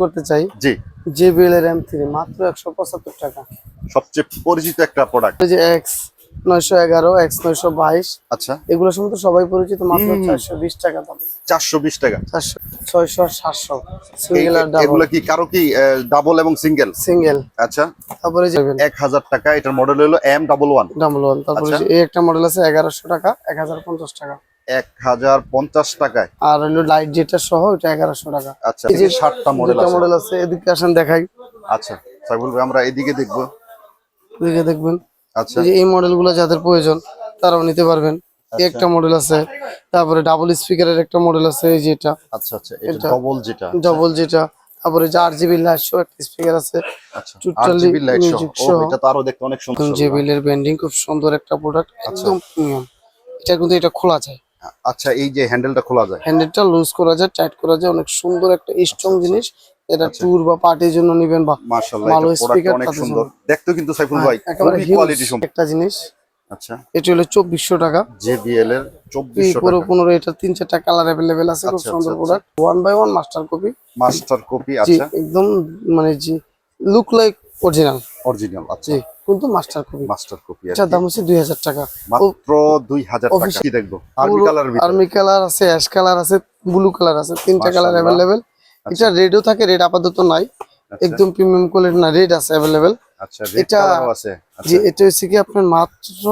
করতে চাই? জি। জেবিএল এর থ্রি মাত্র একশো পঁচাত্তর টাকা। সবচেয়ে পরিচিত একটা প্রোডাক্ট এই যে এক্স নয়শো এগারো এক্স নয়শো বাইশ আচ্ছা। এগুলো সম্বন্ধে সবাই পরিচিত মাত্র হুম। চারশো বিশ টাকা দাম। চারশো বিশ টাকা। চারশো ছয়শো আর সাতশো। এই- সিঙ্গেল আর ডাবল এগুলো কি কারও কি ডাবল এবং সিঙ্গেল সিঙ্গেল আচ্ছা। তারপরে যে এক হাজার টাকা এটার মডেল হলো M double one double one তারপরে আচ্ছা। এই একটা মডেল আছে এগারোশো টাকা এক হাজার পঞ্চাশ টাকা। এক হাজার পঞ্চাশ টাকায় আর হলো লাইট যেটা সহ ওটা এগারোশো টাকা আচ্ছা এই যে ষাটটা মডেল মডেল আছে এদিকে আসেন দেখাই আচ্ছা সাইবুল ভাই আমরা এদিকে দেখব এদিকে দেখবেন আচ্ছা এই যে এই মডেলগুলো যাদের প্রয়োজন তারাও নিতে পারবেন একটা মডেল আছে তারপরে ডাবল স্পিকারের একটা মডেল আছে এই যেটা আচ্ছা আচ্ছা এটা ডবল যেটা ডবল যেটা তারপরে যে আট জিবি লাইট সহ একটা স্পিকার আছে আচ্ছা। এটা তো আরও দেখতে অনেক সুন্দর জেবিএল এর ব্যান্ডিং খুব সুন্দর একটা প্রোডাক্ট আচ্ছা। একদম প্রিমিয়াম এটা কিন্তু এটা খোলা যায় আচ্ছা এই যে হ্যান্ডেলটা খোলা যায়। হ্যান্ডেলটা লুজ করা যায় টাইট করা যায় অনেক সুন্দর একটা স্ট্রং জিনিস। এটা আচ্ছা। ট্যুর বা পার্টির জন্য নিবেন বা মাশাআল্লাহ ভালো এটা প্রোডাক্ট অনেক সুন্দর। দেখতে কিন্তু সাইফুল ভাই হ্যাঁ, খুবই কোয়ালিটি সম্পন্ন একটা জিনিস। আচ্ছা। এটা হলো চব্বিশশো টাকা। জেবিএল এর এই 2400 পুরো টাকা। পনেরো এটা তিন চারটা কালার অ্যাভেলেবেল আছে খুব আচ্ছা, সুন্দর আচ্ছা, product one by one master copy master copy আচ্ছা। একদম মানে জি লুক লাইক অরিজিনাল অরিজিনাল আচ্ছা। কিন্তু মাস্টার কপি মাস্টার কপি এটার দাম হচ্ছে দুই হাজার টাকা। মাত্র 2000 টাকা। কি দেখব? আরবি কালারের ভিতরে। আর্মি কালার আছে অ্যাশ কালার আছে ব্লু কালার আছে তিনটা কালার। অ্যাভেলেবেল এটা রেডও থাকে রেড আপাতত নাই। আচ্ছা, একদম প্রিমিয়াম কোয়ালিটি না রেড আছে অ্যাভেলেবেল আচ্ছা রেড এটা- কালারও আছে। আচ্ছা। এটা হচ্ছে কি আপনার মাত্র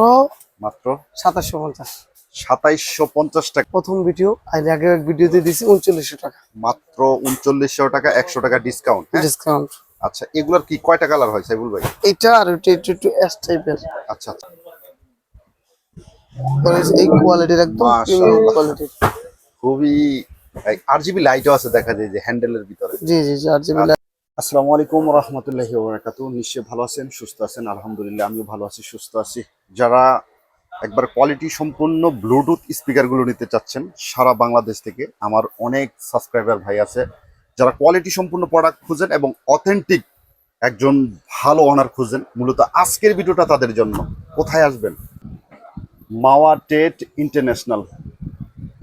মাত্র? সাতাশশো পঞ্চাশ। 2750 টাকা। প্রথম ভিডিও আর আগে এক ভিডিওতে দিছি উনচল্লিশশো টাকা। মাত্র 3900 টাকা 100 টাকা ডিসকাউন্ট ডিসকাউন্ট আচ্ছা এগুলার কি কয়টা কালার হয় সাইবুল ভাই? এটা আর ওইটা একটু একটু এস টাইপের আচ্ছা আচ্ছা। এই কোয়ালিটির একদম। কোয়ালিটির খুবই আরজিবি লাইটও আছে দেখা যায় যে হ্যান্ডেলের ভিতরে। জি জি জি আর জিবি আসসালামু আলাইকুম রহমতুল্লাহি ওবরাকাতু নিশ্চয়ই ভালো আছেন সুস্থ আছেন আলহামদুলিল্লাহ আমিও ভালো আছি সুস্থ আছি। যারা একবার কোয়ালিটি সম্পূর্ণ ব্লুটুথ স্পিকারগুলো নিতে চাচ্ছেন সারা বাংলাদেশ থেকে আমার অনেক সাবস্ক্রাইবার ভাই আছে। যারা কোয়ালিটি সম্পূর্ণ প্রোডাক্ট খুঁজেন এবং অথেন্টিক একজন ভালো অনার খুঁজেন, মূলত আজকের ভিডিওটা তাদের জন্য। কোথায় আসবেন? মাওয়া টেট ইন্টারন্যাশনাল।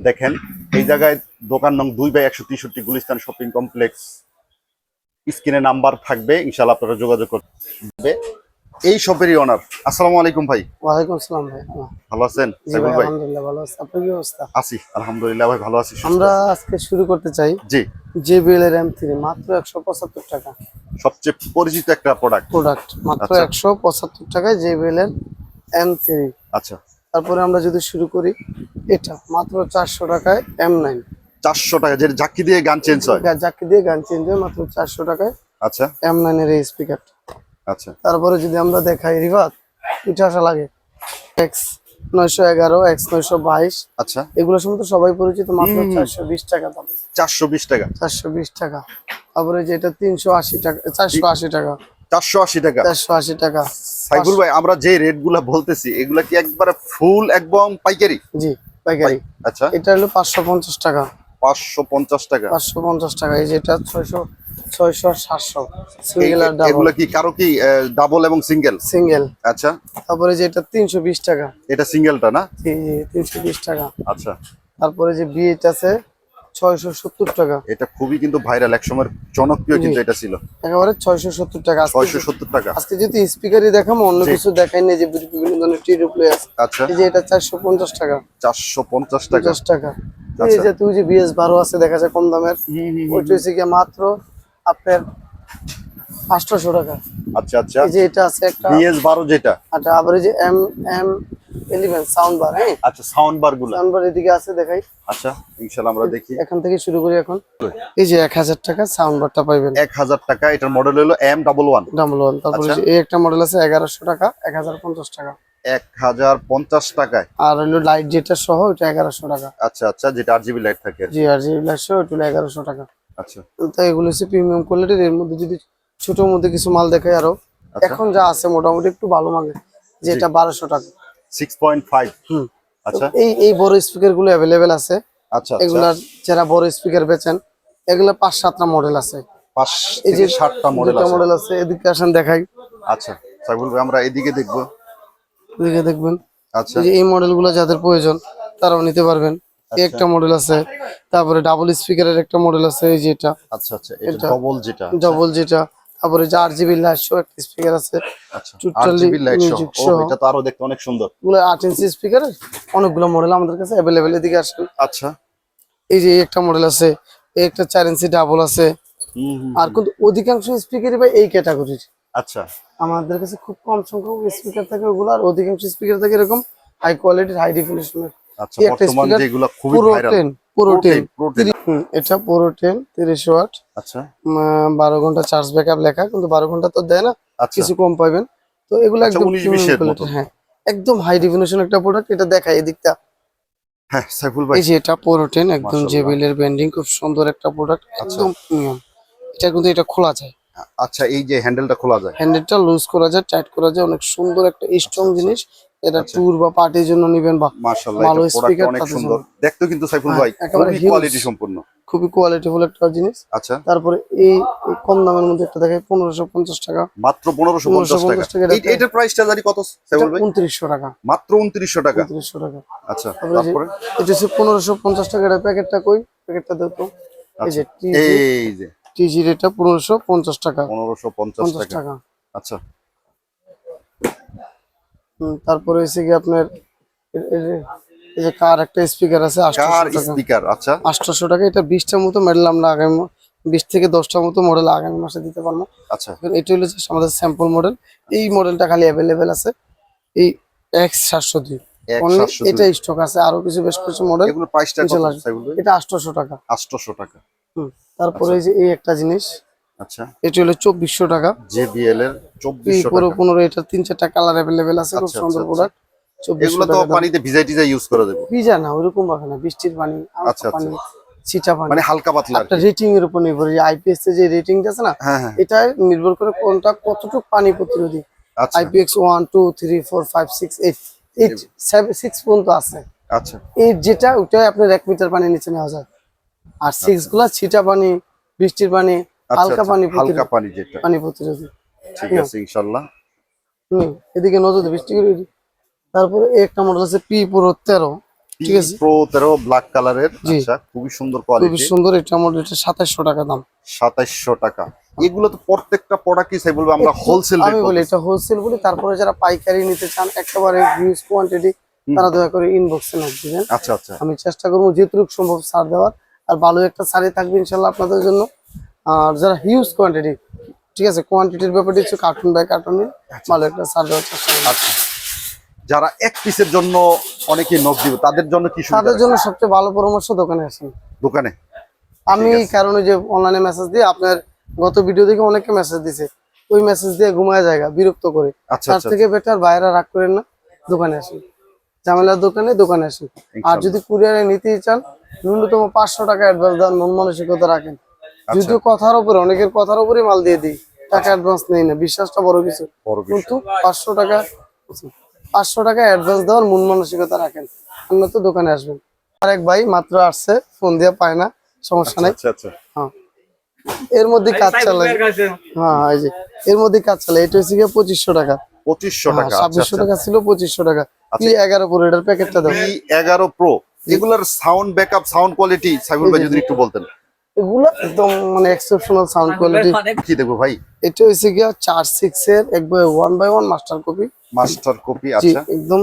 দেখেন, এই জায়গায় দোকান নং দুই বাই একশো তেষট্টি গুলিস্তান শপিং কমপ্লেক্স। স্ক্রিনে নাম্বার থাকবে ইনশাল্লাহ আপনারা যোগাযোগ করবে এই শপেরই অনার আসসালামু আলাইকুম ভাই। ওয়ালাইকুম আসসালাম ভাই। ভালো আছেন? জি সাইবুল ভাই আলহামদুলিল্লাহ ভালো আছি। আপনার কি অবস্থা? আছি আলহামদুলিল্লাহ ভাই ভালো আছি আমরা আজকে শুরু করতে চাই জি। জেবিএল এর এম থ্রি মাত্র একশো পঁচাত্তর টাকা। সবচেয়ে পরিচিত একটা প্রোডাক্ট প্রোডাক্ট মাত্র আচ্ছা। একশো পঁচাত্তর টাকায় জেবিএল এর এম থ্রি আচ্ছা। তারপরে আমরা যদি শুরু করি এটা মাত্র চারশো টাকায় এম নাইন চারশো টাকা যেটা জাকি দিয়ে গান চেঞ্জ হয়। যাকে দিয়ে গান চেঞ্জ হয় মাত্র চারশো টাকায় আচ্ছা। এম নাইনের এই স্পিকার আচ্ছা। তারপরে যদি আমরা দেখাই রিভার উঠে আসা লাগে। এক্স নয়শো এগারো এক্স নয়শো বাইশ। আচ্ছা। এগুলো সম্বন্ধে সবাই পরিচিত মাত্র। চারশো বিশ টাকা দাম। চারশো বিশ টাকা। চারশো বিশ টাকা। তারপরে যে এটা তিনশো আশি টাকা চারশো আশি টাকা। চারশো আশি টাকা। চারশো আশি টাকা। ভাই আমরা যে রেটগুলা বলতেছি এগুলা কি একবারে ফুল একদম পাইকারি? জি পাইকারি। আচ্ছা। এটা হলো পাঁচশো পঞ্চাশ টাকা। পাঁচশো পঞ্চাশ টাকা। পাঁচশো পঞ্চাশ টাকা। এই যেটা ছয়শো ছয়শো সাতশো। সিঙ্গেল আর ডাবল এগুলা কি কারও কি ডাবল এবং সিঙ্গেল সিঙ্গেল আচ্ছা। তারপরে যে এটা তিনশো বিশ টাকা। এটা সিঙ্গেলটা না? তিনশো বিশ টাকা। আচ্ছা। তারপরে যে বিএট আছে ছয়শো সত্তর টাকা। এটা খুবই কিন্তু ভাইরাল এক সময় জনপ্রিয় কিন্তু এটা ছিল। একেবারে ছয়শো সত্তর টাকা। ছয়শো সত্তর টাকা। আজকে যদি স্পিকারই দেখাবো অন্য কিছু দেখাই না যে বিভিন্ন ধরনের টিউব প্লে আছে। আচ্ছা। এই যে এটা চারশো পঞ্চাশ টাকা। চারশো পঞ্চাশ টাকা। পঞ্চাশ টাকা। এই আচ্ছা। যে তুই যে বিএস বারো আছে দেখা যায় কম দামের। ওইটা হচ্ছে গিয়ে মাত্র আপনার আটশোশো টাকা। আচ্ছা আচ্ছা। এই যে এটা আছে একটা বিএস বারো যেটা। আচ্ছা আবার এই যে M M eleven sound bar হ্যাঁ? আচ্ছা সাউন্ড বারগুলা। সাউন্ড বার এদিকে আছে দেখাই। আচ্ছা আমরা দেখি। এখান থেকে শুরু করি এখন। এই যে এক হাজার টাকা সাউন্ড বারটা টাকা এটার মডেল হলো তারপরে আচ্ছা। এই একটা মডেল আছে এগারোশো টাকা এক হাজার পঞ্চাশ টাকা। এক হাজার পঞ্চাশ টাকায়। আর হলো লাইট যেটা সহ এগারোশো টাকা। আচ্ছা আচ্ছা যেটা লাইট থাকে। জি লাইট সহ টাকা। আচ্ছা। তো এগুলো হচ্ছে প্রিমিয়াম কোয়ালিটির এর মধ্যে যদি ছোটোর মধ্যে কিছু মাল দেখাই আরও। আচ্ছা। এখন যা আছে মোটামুটি একটু ভালো মাল যেটা বারোশো টাকা। সিক্স পয়েন্ট ফাইভ হুম। আচ্ছা। এই এই বড় স্পিকারগুলো অ্যাভেলেবেল আছে। আচ্ছা আচ্ছা। এগুলার যারা বড় স্পিকার বেচেন এগুলা পাঁচ সাতটা মডেল আছে। পাঁচ এই যে ষাটটা মডেল আছে। মডেল আছে এদিকে আসেন দেখাই। আচ্ছা সাইবুল ভাই আমরা এদিকে দেখব। এদিকে দেখবেন। আচ্ছা। এই যে এই মডেলগুলো যাদের প্রয়োজন তারাও নিতে পারবেন। একটা মডেল আছে তারপরে ডাবল স্পিকারের একটা মডেল আছে এই যেটা। আচ্ছা আচ্ছা এটা ডবল যেটা ডবল যেটা। তারপরে যে আট জিবি লাইটশো একটা স্পিকার আছে আচ্ছা Totally 8GB light সহ। music ও সহ। এটা তো আরও দেখতে অনেক সুন্দর। এগুলো আট ইঞ্চি স্পিকারের অনেকগুলো মডেল আমাদের কাছে অ্যাভেলেবেল এদিকে আসেন আচ্ছা। এই যে একটা মডেল আছে এই একটা চার ইঞ্চি ডাবল আছে। আর কিন্তু অধিকাংশ স্পিকারই ভাই এই ক্যাটাগরির আচ্ছা। আমাদের কাছে খুব কম সংখ্যক স্পিকার থাকে ওগুলো আর অধিকাংশ স্পিকার থাকে এরকম হাই কোয়ালিটির হাই ডেফিনেশনের আচ্ছা বর্তমান যেগুলো খুবই ভাইরাল টেন এটা ওয়াট। আচ্ছা। বারো ঘণ্টা চার্জ ব্যাকআপ লেখা কিন্তু বারো ঘণ্টা তো দেয় না আচ্ছা। কিছু কম পাবেন। তো এগুলো আচ্ছা, একদম 19 20 এর মতো। হ্যাঁ। একদম হাই ডেফিনেশন একটা প্রোডাক্ট এটা দেখায় এদিকটা। হ্যাঁ সাইফুল ভাই। এই যে এটা একদম খুব সুন্দর একটা প্রোডাক্ট একদম প্রিমিয়াম এটা কিন্তু এটা খোলা যায়। আচ্ছা এই যে হ্যান্ডেলটা খোলা যায়। হ্যান্ডেলটা লুজ করা যায় টাইট করা যায় অনেক সুন্দর একটা স্ট্রং জিনিস। এটা আচ্ছা। ট্যুর বা পার্টির জন্য নিবেন বা মাশাআল্লাহ ভালো এটা প্রোডাক্ট অনেক সুন্দর। দেখতে কিন্তু সাইফুল হ্যাঁ, ভাই খুবই কোয়ালিটি সম্পূর্ণ খুবই কোয়ালিটিফুল একটা জিনিস। আচ্ছা। তারপরে এই কম দামের মধ্যে একটা দেখে পনেরোশো পঞ্চাশ টাকা। মাত্র পনেরোশো পঞ্চাশ টাকা। 1550 টাকা এটার প্রাইসটা জানি কত সাইফুল ভাই? উনত্রিশশো টাকা। মাত্র উনত্রিশশো টাকা। উনত্রিশশো টাকা। আচ্ছা তারপরে এটা হচ্ছে পনেরোশো পঞ্চাশ টাকার প্যাকেটটা কই? প্যাকেটটা দেখো এই যে আচ্ছা, এই যে। টিজি রেটটা পনেরোশো পঞ্চাশ টাকা। পনেরোশো পঞ্চাশ পঞ্চাশ টাকা। টাকা। আচ্ছা। তারপরে হচ্ছে কি আপনার এই যে- কার একটা স্পিকার আছে কার স্পিকার আচ্ছা। আটশোশো টাকা এটা বিশটার মতো মডেল আমরা আগামী মা- বিশ থেকে দশটার মতো মডেল আগামী মাসে দিতে পারব। আচ্ছা। এটা হলো আমাদের স্যাম্পল মডেল এই মডেলটা খালি অ্যাভেলেবেল আছে এই এক্স সাতশো দুই। এক Only সাতশো দুই। এটা স্টক আছে। আরও কিছু বেশ কিছু মডেল এগুলো প্রাইসটা কত এটা আটশোশো টাকা। আটশোশো টাকা। হুম। তারপরে এই যে এই একটা জিনিস আচ্ছা। এটা হলো চব্বিশশো টাকা। জেবিএল এর এই চব্বিশশো পুরো পনেরো এটা তিন চারটা কালার অ্যাভেলেবেল আছে খুব আচ্ছা, সুন্দর আচ্ছা, প্রোডাক্ট এগুলো তো পানিতে ভিজাই টিজাই ইউজ করে দেবো ভিজা না ওইরকম ভাবে না বৃষ্টির পানি হালকা আচ্ছা, আচ্ছা। পানি ছিটা পানি। মানে হালকা পাতলা আর একটা রেটিং এর উপর নির্ভর আইপিএস যে রেটিংটা আছে না হ্যাঁ হ্যাঁ। এটা নির্ভর করে কোনটা কতটুকু পানি প্রতিরোধী। আচ্ছা। IPX one two three four five six eight eight seven six পর্যন্ত আছে। আচ্ছা। এইট যেটা ওটাই আপনার এক মিটার পানি নিচে নেওয়া যায়। আর সিক্সগুলা ছিটা পানি বৃষ্টির পানি আচ্ছা, হালকা আচ্ছা, পানি হালকা পানি যেটা। পানি প্রতিরোধী। ঠিক আছে ইনশাল্লাহ। হুম এদিকে নজর বৃষ্টি করে দিই। তারপরে একটা মডেল আছে পি পুরো তেরো ঠিক আছে? প্রো তেরো ব্ল্যাক কালারের। আচ্ছা খুবই সুন্দর খুবই সুন্দর এটা মডেল এটা সাতাশশো টাকা দাম। সাতাইশশো টাকা। এগুলো তো প্রত্যেকটা প্রোডাক্টই সাই বলব আমরা হোলসেল আমি বলি এটা হোলসেল বলি তারপরে যারা পাইকারি নিতে চান একেবারে হিউজ কোয়ান্টিটি তারা দয়া করে ইনবক্সে নক দিবেন। আচ্ছা আচ্ছা। আমি চেষ্টা করব যেটুকু সম্ভব ছাড় দেওয়ার। আর ভালো একটা শাড়ি থাকবে ইনশাল্লাহ আপনাদের জন্য। আর যারা হিউজ কোয়ান্টিটি ঠিক আছে কোয়ান্টিটির ব্যাপারটা হচ্ছে কার্টুন বাই কার্টুন ভালো একটা ছাড় দেওয়ার চেষ্টা আচ্ছা। যারা এক পিসের জন্য অনেকে নক দিবে তাদের জন্য কি তাদের জন্য সবচেয়ে ভালো পরামর্শ দোকানে আসেন। দোকানে? আমি কারণে যে অনলাইনে মেসেজ দিয়ে আপনার গত ভিডিও দেখে অনেকে মেসেজ দিছে। ওই মেসেজ দিয়ে ঘুমায় জায়গা বিরক্ত করে। আচ্ছা তার আচ্ছা। থেকে বেটার বাইরে রাগ করেন না দোকানে আসেন। ঝামেলার দোকানে দোকানে আসেন। আর যদি কুরিয়ারে নিতে চান ন্যূনতম পাঁচশো টাকা অ্যাডভান্স দেন মন মানসিকতা রাখেন। আচ্ছা। যদিও কথার উপরে অনেকের কথার উপরে মাল দিয়ে দিই। টাকা অ্যাডভান্স নেই না বিশ্বাসটা বড় কিছু। বড় কিন্তু পাঁচশো টাকা পাঁচশো টাকা অ্যাডভান্স দেওয়ার মন মানসিকতা রাখেন। আপনার তো দোকানে আসবেন। আরেক ভাই মাত্র আসছে ফোন দিয়ে পায় না সমস্যা নাই। আচ্ছা আচ্ছা হ্যাঁ। এর মধ্যে কাজ চালায় হ্যাঁ এই যে এর মধ্যে কাজ চালায় এটা হচ্ছে গিয়ে পঁচিশশো টাকা। পঁচিশশো টাকা আচ্ছা ছাব্বিশশো টাকা ছিল পঁচিশশো টাকা। কি এগারো পুরো এটার প্যাকেটটা দাও। এগারো প্রো এগুলার sound backup sound quality Saibul ভাই যদি একটু বলতেন। এগুলো একদম মানে এক্সেপশনাল সাউন্ড কোয়ালিটি কি দেখব ভাই? এটা হচ্ছে গিয়া চার সিক্স এর একবার one by one master copy master copy জি আচ্ছা। একদম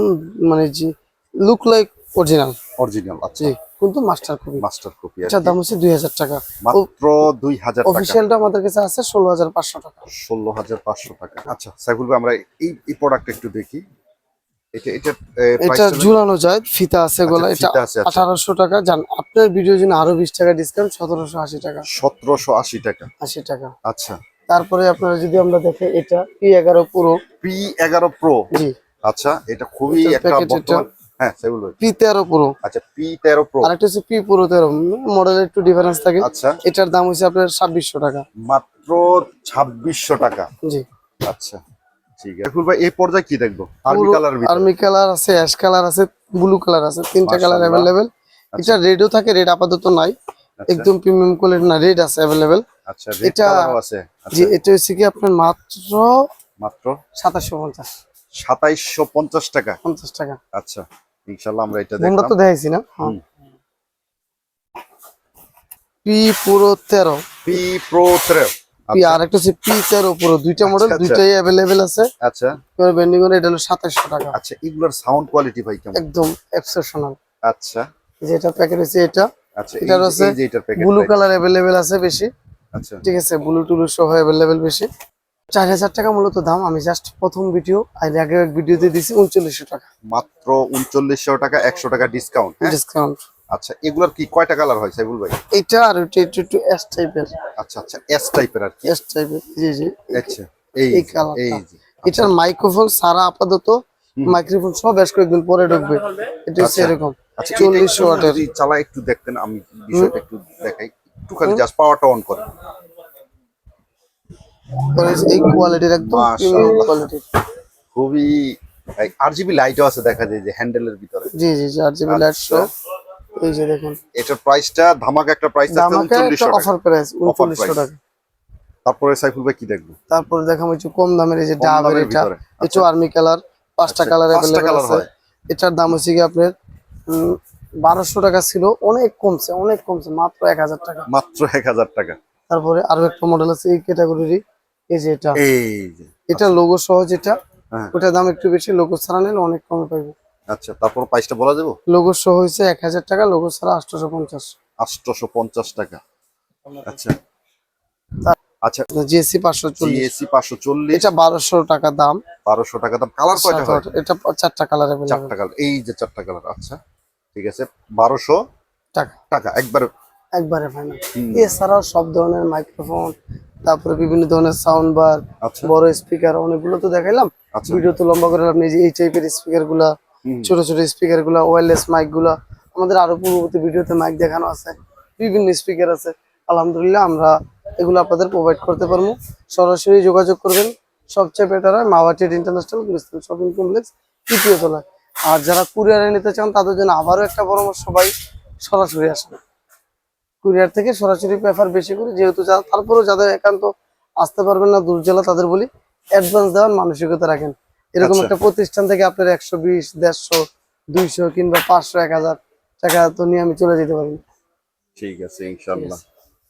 মানে জি লুক লাইক অরিজিনাল অরিজিনাল আচ্ছা। কিন্তু মাস্টার কপি মাস্টার কপি এটার দাম হচ্ছে দুই হাজার টাকা। মাত্র দুই হাজার টাকা। অফিসিয়ালটা আমাদের কাছে আছে ষোলো হাজার পাঁচশো টাকা। ষোলো হাজার পাঁচশো টাকা। আচ্ছা সাইফুল ভাই আমরা এই এই প্রোডাক্ট একটু দেখি। এটা এটা ঝুলানো যায় ফিতা আছে গলা এটা ফিতা আছে, আচ্ছা। আঠারোশো টাকা। জান আপনার ভিডিওর জন্য আরও বিশ টাকা ডিসকাউন্ট সতেরোশো আশি টাকা। সতেরোশো আশি টাকা। আশি টাকা। আচ্ছা। তারপরে আপনারা যদি আমরা দেখি এটা পি এগারো পুরো পি এগারো প্রো জি। আচ্ছা এটা খুবই একটা। বর্তমান হ্যাঁ আচ্ছা আরেকটা হচ্ছে মডেলের একটু ডিফারেন্স থাকে। আচ্ছা। এটার দাম হচ্ছে আপনার ছাব্বিশশো টাকা। মাত্র ছাব্বিশশো টাকা। জি। আচ্ছা। ঠিক আছে। সাইফুল ভাই এই পর্যায়ে কি দেখব? আর্মি কালার আর্মি কালার আছে অ্যাশ কালার আছে ব্লু কালার আছে তিনটা কালার। অ্যাভেলেবেল এটা রেডও থাকে রেড আপাতত নাই। একদম প্রিমিয়াম কোয়ালিটি না রেড আছে অ্যাভেলেবেল আচ্ছা এটা- আছে। জি আচ্ছা এটা হচ্ছে কি আপনার মাত্র মাত্র? সাতাশশো পঞ্চাশ। সাতাইশশো পঞ্চাশ টাকা। পঞ্চাশ টাকা। আচ্ছা ইনশাল্লাহ আমরা এটা আমরা তো দেখাইছি না? হ্যাঁ। পি পুরো তেরো। পি প্রো তেরো। পি আর একটা হচ্ছে দুইটা মডেল আচ্ছা, আচ্ছা। দুইটাই আছে। আচ্ছা। বেন্ডিং করে এটা হলো সাতাশশো টাকা। আচ্ছা এগুলোর সাউন্ড কোয়ালিটি ভাই কেমন? একদম আচ্ছা। যেটা প্যাকেট হচ্ছে এটা। আচ্ছা এটার ব্লু কালার আছে বেশি। আচ্ছা। ঠিক আছে ব্লু টুলু সহ বেশি। চার হাজার টাকা মূলত দাম আমি জাস্ট প্রথম ভিডিও আগে এক ভিডিওতে দিছি উনচল্লিশশো টাকা। মাত্র উনচল্লিশশো টাকা একশো টাকা ডিসকাউন্ট হ্যাঁ? ডিসকাউন্ট আচ্ছা এগুলোর কি কয়টা কালার হয় সাইবুল ভাই? এটা আর ওইটা একটু একটু এস টাইপের আচ্ছা আচ্ছা এস টাইপের আর কি। এস টাইপের জি জি। আচ্ছা এই এই যে, কালারটা। এই যে এটার মাইক্রোফোন সারা আপাতত মাইক্রোফোন সব বেশ কয়েকদিন পরে ঢুকবে। এটা আচ্ছা। এরকম আচ্ছা চল্লিশশো ওয়াটের যদি চালা একটু দেখতেন আমি বিষয়টা একটু দেখাই। একটু খালি জাস্ট পাওয়ারটা অন করে এই কোয়ালিটির একদম কোয়ালিটির খুবই আর জিবি লাইটও আছে দেখা যায় যে হ্যান্ডেলের ভিতরে। জি জি জি আর জিবি লাইট শো এই যে দেখুন। এটার প্রাইসটা ধামাকা একটা প্রাইস আছে দামাকে একটা উনচল্লিশশো টাকা। অফার প্রাইস উনচল্লিশশো price। টাকা। তারপরে সাইফুল ভাই কি দেখব? তারপর দেখাবো একটু কম দামের এই যে ডাবের এটা। একটু আর্মি কালার পাঁচটা আচ্ছা, কালার অ্যাভেলেবেল colour আছে। এটার দাম হচ্ছে কি আপনার বারোশো টাকা ছিল অনেক কমছে অনেক কমছে মাত্র এক হাজার টাকা। মাত্র এক হাজার টাকা। তারপরে আরও একটা মডেল আছে এই ক্যাটাগরির এই যে এটা। এটা লোগো সহ যেটা হ্যাঁ। ওটার দাম একটু বেশি লোগো ছাড়া নিলে অনেক কমে পাইবো। আচ্ছা তারপর প্রাইসটা বলা যাব? লোগো সহ হয়েছে এক হাজার টাকা লোগো ছাড়া আটশোশো পঞ্চাশ। আটশোশো পঞ্চাশ টাকা। আচ্ছা। আচ্ছা জিএসসি পাঁচশো চল্লিশ। জিএসি পাঁচশো চল্লিশ। এটা বারোশো টাকা দাম। বারোশো টাকা দাম। কালার কয়টা হয়? এটা চারটা কালার চারটা কালার এই যে চারটা কালার আচ্ছা। ঠিক আছে বারোশো টাকা। টাকা একবার। একবারে ফাইনাল হুম। এছাড়াও সব ধরনের মাইক্রোফোন তারপরে বিভিন্ন ধরনের সাউন্ড বার আচ্ছা। বড় স্পিকার অনেকগুলো তো দেখাইলাম। আচ্ছা। ভিডিও তো লম্বা করে আপনি এই টাইপের স্পিকারগুলা। ছোট ছোট স্পিকারগুলা ওয়্যারলেস মাইকগুলা, আমাদের আরও পূর্ববর্তী ভিডিওতে মাইক দেখানো আছে, বিভিন্ন স্পিকার আছে। আলহামদুলিল্লাহ আমরা এগুলো আপনাদের প্রোভাইড করতে পারব। সরাসরি যোগাযোগ করবেন। সবচেয়ে বেটার হয় মাওয়াটেড ইন্টারন্যাশনাল শপিং কমপ্লেক্স, তৃতীয় তলায়। আর যারা কুরিয়ারে নিতে চান, তাদের জন্য আবারও একটা পরামর্শ ভাই, সরাসরি আসেন কুরিয়ার থেকে সরাসরি প্রেফার বেশি করি, যেহেতু তারপরেও যাদের একান্ত আসতে পারবেন না, দূর জেলা তাদের বলি অ্যাডভান্স দেওয়ার মানসিকতা রাখেন। এরকম আচ্ছা। একটা প্রতিষ্ঠান থেকে আপনার একশো বিশ দেড়শো দুইশো কিংবা পাঁচশো এক হাজার টাকা তো নিয়ে আমি চলে যেতে পারি। ঠিক আছে ইনশাল্লাহ।